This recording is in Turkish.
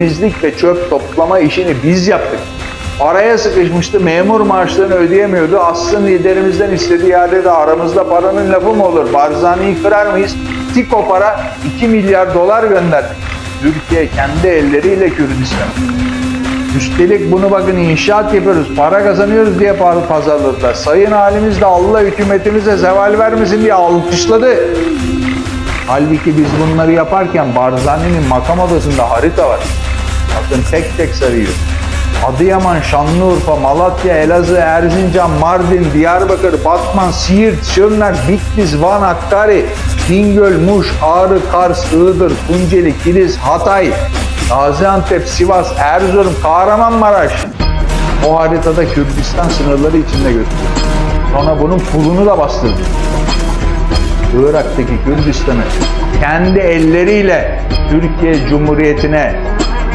temizlik ve çöp toplama işini biz yaptık. Paraya sıkışmıştı, memur maaşlarını ödeyemiyordu. Aslında liderimizden istediği yerde de aramızda paranın lafı mı olur? Barzani'yi kırar mıyız? Tiko para 2 milyar dolar gönderdik. Türkiye kendi elleriyle Kürdistan. Üstelik bunu bakın inşaat yapıyoruz, para kazanıyoruz diye pazarladılar. Sayın halimiz de Allah hükümetimize zeval vermesin diye alkışladı. Halbuki biz bunları yaparken Barzani'nin makam odasında harita var. Bakın tek tek sarıyor. Adıyaman, Şanlıurfa, Malatya, Elazığ, Erzincan, Mardin, Diyarbakır, Batman, Siirt, Şırnak, Bitlis, Van, Hakkari, Bingöl, Muş, Ağrı, Kars, Iğdır, Tunceli, Kilis, Hatay, Gaziantep, Sivas, Erzurum, Kahramanmaraş. O haritada Kürdistan sınırları içinde gösteriyor. Sonra bunun pulunu da bastırdı. Irak'taki Kürdistan'ı kendi elleriyle Türkiye Cumhuriyeti'ne